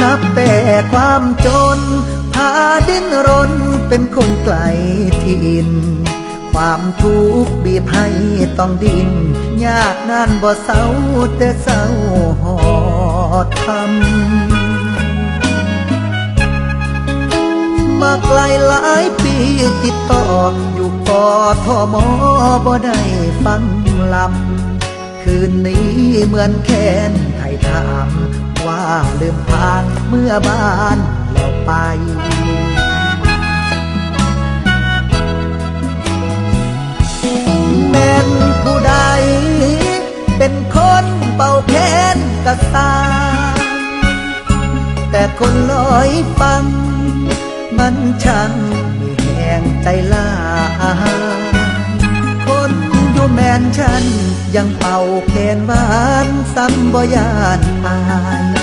นับแต่ความจน พาดิ้นรนเป็นคนไกลถิ่นความทุกข์บีบให้ต้องดินยากนานบ่เศร้าแต่เศร้าหอดทำมาไกลหลายปีติดต่ออยู่กอทอมอบ่ได้ฟังลำคืนนี้เหมือนแค้นไทยถาม ว่าลืมพางเมื่อบ้านเราไป แม่นผู้ใด เป็นคนเป่าแค้นกระสาแต่คนลอยฟัง มันช่างมีแหงใจลาคนอยู่แมนฉันยังเป่าแคนหวานซ้ำบ่ยานอาย